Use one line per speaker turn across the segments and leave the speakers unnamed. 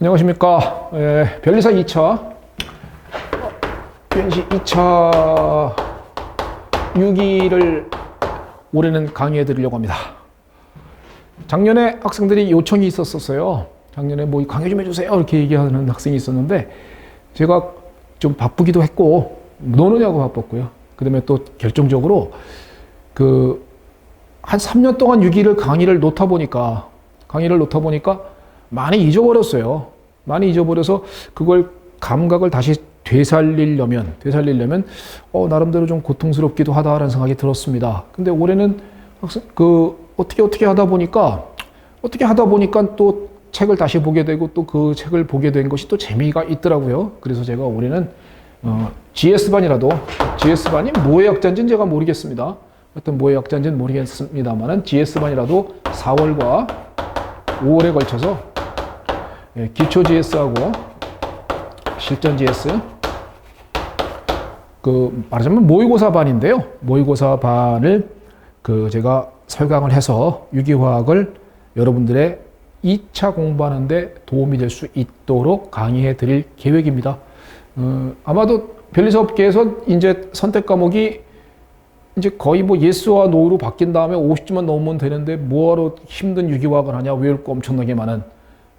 안녕하십니까. 예, 변리사 2차, 변시 2차 6기를 올해는 강의해 드리려고 합니다. 작년에 학생들이 요청이 있었었어요. 작년에 뭐 강의 좀 해주세요. 이렇게 얘기하는 학생이 있었는데 제가 좀 바쁘기도 했고 노느냐고 바빴고요. 그 다음에 또 결정적으로 그 한 3년 동안 6기를 강의를 놓다 보니까 강의를 놓다 보니까 많이 잊어버렸어요. 많이 잊어버려서 그걸 감각을 다시 되살리려면 되살리려면 어 나름대로 좀 고통스럽기도 하다라는 생각이 들었습니다. 근데 올해는 학생 그 어떻게 어떻게 하다 보니까 어떻게 하다 보니까 또 책을 다시 보게 되고 또 그 책을 보게 된 것이 또 재미가 있더라고요. 그래서 제가 올해는 어, GS반이라도 GS반이 뭐의 약자인지는 제가 모르겠습니다. 어떤 뭐의 약자인지는 모르겠습니다만은 GS반이라도 4월과 5월에 걸쳐서 예, 기초 GS하고 실전 GS 그 말하자면 모의고사 반인데요. 모의고사 반을 그 제가 설강을 해서 유기화학을 여러분들의 2차 공부하는데 도움이 될 수 있도록 강의해 드릴 계획입니다. 어, 아마도 변리사업계에서 이제 선택 과목이 이제 거의 뭐 예스와 노로 바뀐 다음에 50주만 넘으면 되는데 뭐하러 힘든 유기화학을 하냐 외울 거 엄청나게 많은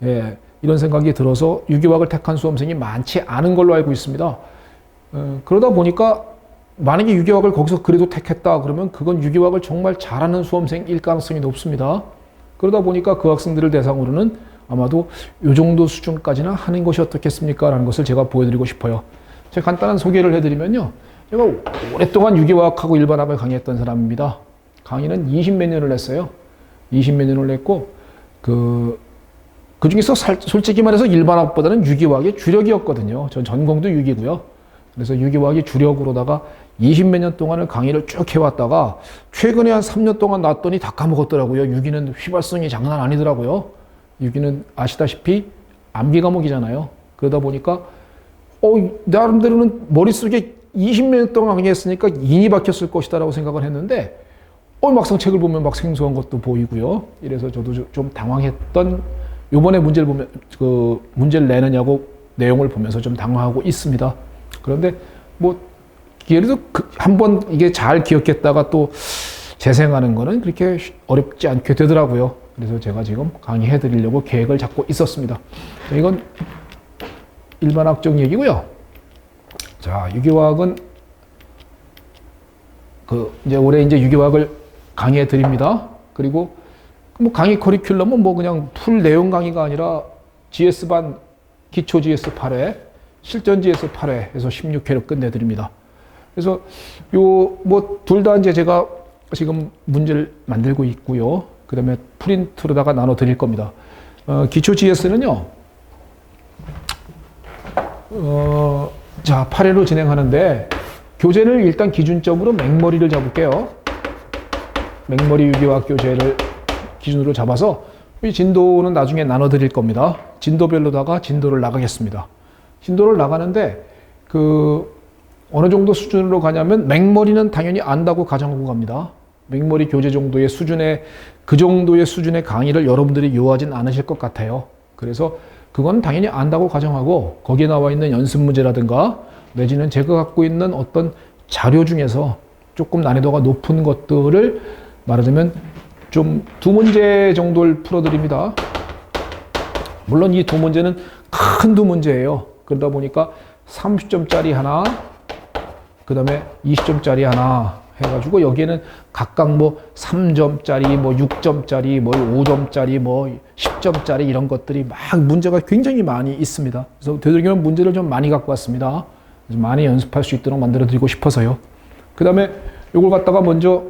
예, 이런 생각이 들어서 유기화학을 택한 수험생이 많지 않은 걸로 알고 있습니다. 어, 그러다 보니까 만약에 유기화학을 거기서 그래도 택했다 그러면 그건 유기화학을 정말 잘하는 수험생일 가능성이 높습니다. 그러다 보니까 그 학생들을 대상으로는 아마도 이 정도 수준까지나 하는 것이 어떻겠습니까? 라는 것을 제가 보여드리고 싶어요. 제가 간단한 소개를 해드리면요. 제가 오랫동안 유기화학하고 일반학을 강의했던 사람입니다. 강의는 20 몇 년을 했어요. 20 몇 년을 했고, 그, 그 중에서 살, 솔직히 말해서 일반학보다는 유기화학이 주력이었거든요. 전 전공도 유기고요. 그래서 유기화학이 주력으로다가 20몇 년 동안을 강의를 쭉 해왔다가 최근에 한 3년 동안 놨더니 다 까먹었더라고요. 유기는 휘발성이 장난 아니더라고요. 유기는 아시다시피 암기 과목이잖아요. 그러다 보니까 어, 나름대로는 머릿속에 20몇 년 동안 강의했으니까 인이 박혔을 것이다라고 생각을 했는데 어, 막상 책을 보면 막 생소한 것도 보이고요. 이래서 저도 좀 당황했던 요번에 문제를 보면 그 문제를 내느냐고 내용을 보면서 좀 당황하고 있습니다. 그런데 뭐 예를 들어 그 한번 이게 잘 기억했다가 또 재생하는 거는 그렇게 어렵지 않게 되더라고요. 그래서 제가 지금 강의해 드리려고 계획을 잡고 있었습니다. 자, 이건 일반 학적 얘기고요. 자, 유기화학은 그 이제 올해 이제 유기화학을 강의해 드립니다. 그리고 뭐 강의 커리큘럼은 뭐 그냥 풀 내용 강의가 아니라 GS반 기초 GS 8회, 실전 GS 8회 해서 16회로 끝내 드립니다. 그래서 요 뭐 둘 다 이제 제가 지금 문제를 만들고 있고요. 그 다음에 프린트로다가 나눠 드릴 겁니다. 어, 기초 GS는요. 어, 자, 8회로 진행하는데 교재를 일단 기준점으로 맹머리를 잡을게요. 맹머리 유기화학 교재를 기준으로 잡아서 이 진도는 나중에 나눠 드릴 겁니다. 진도별로다가 진도를 나가겠습니다. 진도를 나가는데 그 어느 정도 수준으로 가냐면 맹머리는 당연히 안다고 가정하고 갑니다. 맹머리 교재 정도의 수준의 그 정도의 수준의 강의를 여러분들이 요하진 않으실 것 같아요. 그래서 그건 당연히 안다고 가정하고 거기에 나와 있는 연습 문제라든가 내지는 제가 갖고 있는 어떤 자료 중에서 조금 난이도가 높은 것들을 말하자면 좀 두 문제 정도를 풀어드립니다. 물론 이 두 문제는 큰 두 문제예요. 그러다 보니까 30점짜리 하나, 그 다음에 20점짜리 하나 해가지고 여기에는 각각 뭐 3점짜리, 뭐 6점짜리, 뭐 5점짜리, 뭐 10점짜리 이런 것들이 막 문제가 굉장히 많이 있습니다. 그래서 되도록이면 문제를 좀 많이 갖고 왔습니다. 많이 연습할 수 있도록 만들어 드리고 싶어서요. 그 다음에 이걸 갖다가 먼저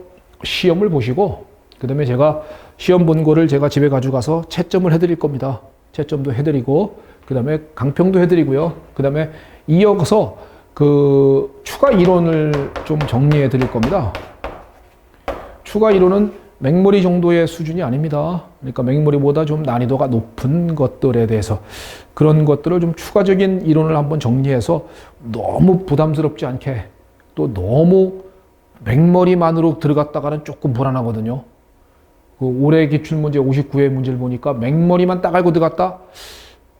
시험을 보시고, 그 다음에 제가 시험 본 거를 제가 집에 가져가서 채점을 해드릴 겁니다. 채점도 해드리고, 그 다음에 강평도 해드리고요. 그 다음에 이어서 그 추가 이론을 좀 정리해 드릴 겁니다. 추가 이론은 맹머리 정도의 수준이 아닙니다. 그러니까 맹머리보다 좀 난이도가 높은 것들에 대해서 그런 것들을 좀 추가적인 이론을 한번 정리해서 너무 부담스럽지 않게 또 너무 맹머리만으로 들어갔다가는 조금 불안하거든요. 그 올해 기출문제 59회 문제를 보니까 맹머리만 딱 알고 들어갔다?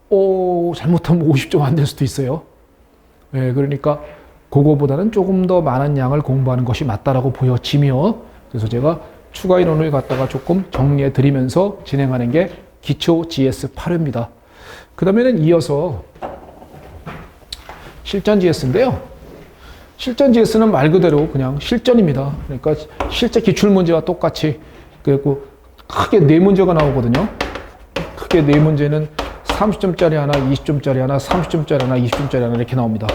오, 잘못하면 50점 안 될 수도 있어요. 예, 그러니까 그거보다는 조금 더 많은 양을 공부하는 것이 맞다라고 보여지며 그래서 제가 추가 인원을 갖다가 조금 정리해 드리면서 진행하는 게 기초 GS 8회입니다. 그 다음에는 이어서 실전 GS인데요. 실전 GS는 말 그대로 그냥 실전입니다. 그러니까 실제 기출 문제와 똑같이 그리고 크게 네 문제가 나오거든요. 크게 네 문제는 30점짜리 하나, 20점짜리 하나, 30점짜리 하나, 20점짜리 하나 이렇게 나옵니다.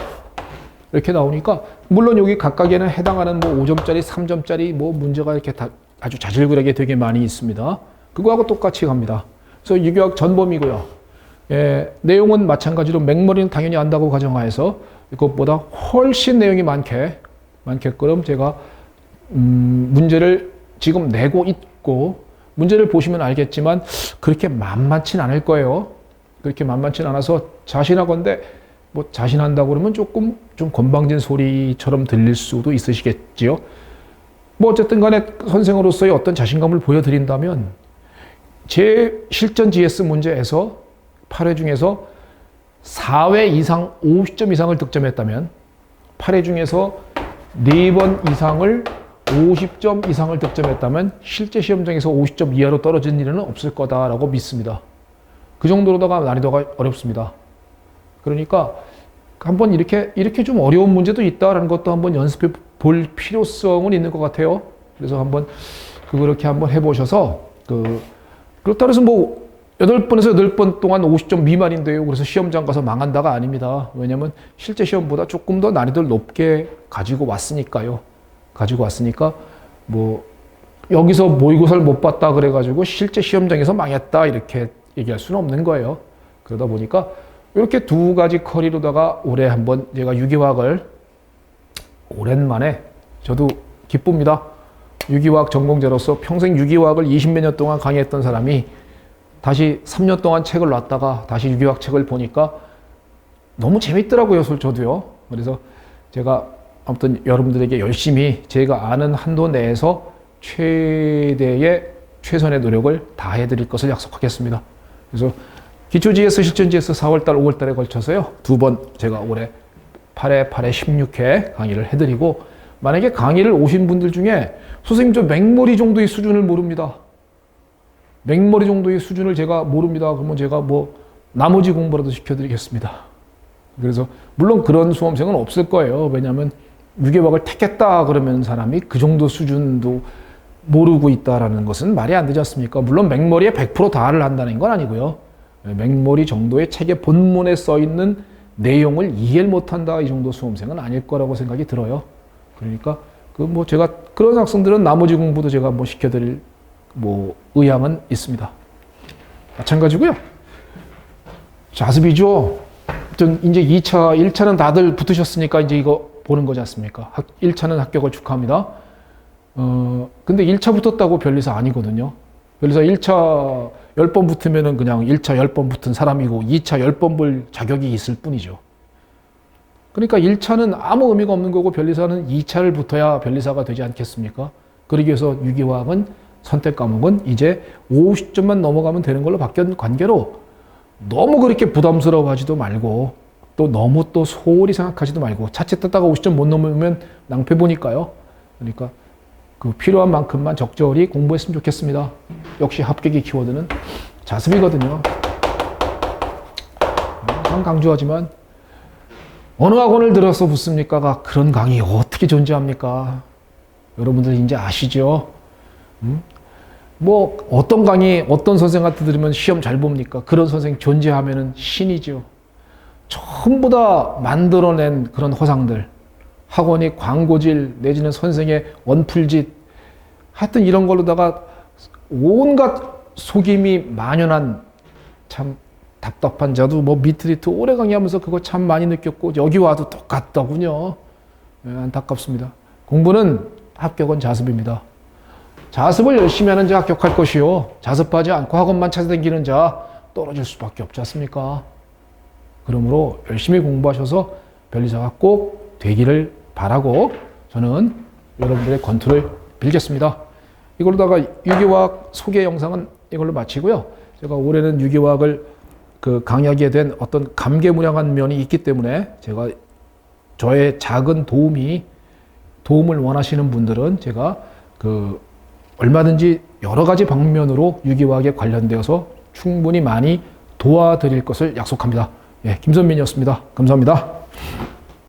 이렇게 나오니까 물론 여기 각각에는 해당하는 뭐 5점짜리, 3점짜리 뭐 문제가 이렇게 다 아주 자질구레하게 되게 많이 있습니다. 그거하고 똑같이 갑니다. 그래서 유교학 전범이고요. 예, 내용은 마찬가지로 맹머리는 당연히 안다고 가정하에서 이것보다 훨씬 내용이 많게 많게끔 제가 음, 문제를 지금 내고 있고 문제를 보시면 알겠지만 그렇게 만만치 않을 거예요. 그렇게 만만치 않아서 자신하건데 뭐 자신한다고 그러면 조금 좀 건방진 소리처럼 들릴 수도 있으시겠지요. 뭐 어쨌든 간에 선생으로서의 어떤 자신감을 보여드린다면 제 실전 GS 문제에서 8회 중에서 4회 이상 50점 이상을 득점했다면 8회 중에서 4번 이상을 50점 이상을 득점했다면 실제 시험장에서 50점 이하로 떨어진 일은 없을 거다라고 믿습니다. 그 정도로다가 난이도가 어렵습니다. 그러니까 한번 이렇게 이렇게 좀 어려운 문제도 있다라는 것도 한번 연습해 볼 필요성은 있는 것 같아요. 그래서 한번 그렇게 한번 해보셔서 그 그렇다 해서 뭐 여덟 번에서 여덟 번 동안 50점 미만인데요. 그래서 시험장 가서 망한다가 아닙니다. 왜냐하면 실제 시험보다 조금 더 난이도를 높게 가지고 왔으니까요. 가지고 왔으니까 뭐 여기서 모의고사를 못 봤다 그래가지고 실제 시험장에서 망했다 이렇게 얘기할 수는 없는 거예요. 그러다 보니까 이렇게 두 가지 커리로다가 올해 한번 제가 유기화학을 오랜만에 저도 기쁩니다. 유기화학 전공자로서 평생 유기화학을 20몇 년 동안 강의했던 사람이 다시 3년 동안 책을 놨다가 다시 유기화학 책을 보니까 너무 재밌더라고요, 저도요. 그래서 제가 아무튼 여러분들에게 열심히 제가 아는 한도 내에서 최대의 최선의 노력을 다해 드릴 것을 약속하겠습니다. 그래서 기초 GS, 실전 GS 4월 달, 5월 달에 걸쳐서요. 두 번 제가 올해 8회, 8회, 16회 강의를 해 드리고 만약에 강의를 오신 분들 중에 선생님 저 맹머리 정도의 수준을 모릅니다. 맹머리 정도의 수준을 제가 모릅니다. 그러면 제가 뭐 나머지 공부라도 시켜드리겠습니다. 그래서 물론 그런 수험생은 없을 거예요. 왜냐하면 유기학을 택했다 그러면 사람이 그 정도 수준도 모르고 있다라는 것은 말이 안 되지 않습니까? 물론 맹머리에 100% 다를 한다는 건 아니고요. 맹머리 정도의 책의 본문에 써 있는 내용을 이해를 못한다 이 정도 수험생은 아닐 거라고 생각이 들어요. 그러니까 그 뭐 제가 그런 학생들은 나머지 공부도 제가 뭐 시켜드릴 뭐 의향은 있습니다. 마찬가지고요. 자습이죠. 이제 2차, 1차는 다들 붙으셨으니까 이제 이거 보는 거지 않습니까? 1차는 합격을 축하합니다. 어, 근데 1차 붙었다고 별리사 아니거든요. 별리사 1차 10번 붙으면은 그냥 1차 10번 붙은 사람이고 2차 10번 볼 자격이 있을 뿐이죠. 그러니까 1차는 아무 의미가 없는 거고 변리사는 2차를 붙어야 변리사가 되지 않겠습니까? 그러기 위해서 유기화학은 선택 과목은 이제 50점만 넘어가면 되는 걸로 바뀐 관계로 너무 그렇게 부담스러워하지도 말고 또 너무 또 소홀히 생각하지도 말고 자칫 떴다가 50점 못 넘으면 낭패 보니까요. 그러니까 그 필요한 만큼만 적절히 공부했으면 좋겠습니다. 역시 합격의 키워드는 자습이거든요. 항상 강조하지만 어느 학원을 들어서 붙습니까가 그런 강의 어떻게 존재합니까? 여러분들 이제 아시죠? 음? 뭐 어떤 강의 어떤 선생한테 들으면 시험 잘 봅니까? 그런 선생 존재하면은 신이죠. 전부 다 만들어낸 그런 허상들 학원이 광고질 내지는 선생의 원풀짓 하여튼 이런 걸로다가 온갖 속임이 만연한 참 답답한 자도 뭐 미트리트 오래 강의하면서 그거 참 많이 느꼈고 여기 와도 똑같더군요. 네, 안타깝습니다. 공부는 합격은 자습입니다. 자습을 열심히 하는 자 합격할 것이요. 자습하지 않고 학원만 찾아다니는 자 떨어질 수밖에 없지 않습니까? 그러므로 열심히 공부하셔서 변리사가 꼭 되기를 바라고 저는 여러분들의 권투를 빌겠습니다. 이걸로다가 유기화학 소개 영상은 이걸로 마치고요. 제가 올해는 유기화학을 그 강약에 된 어떤 감개무량한 면이 있기 때문에 제가 저의 작은 도움이 도움을 원하시는 분들은 제가 그 얼마든지 여러 가지 방면으로 유기화학에 관련되어서 충분히 많이 도와드릴 것을 약속합니다. 예, 김선민이었습니다. 감사합니다.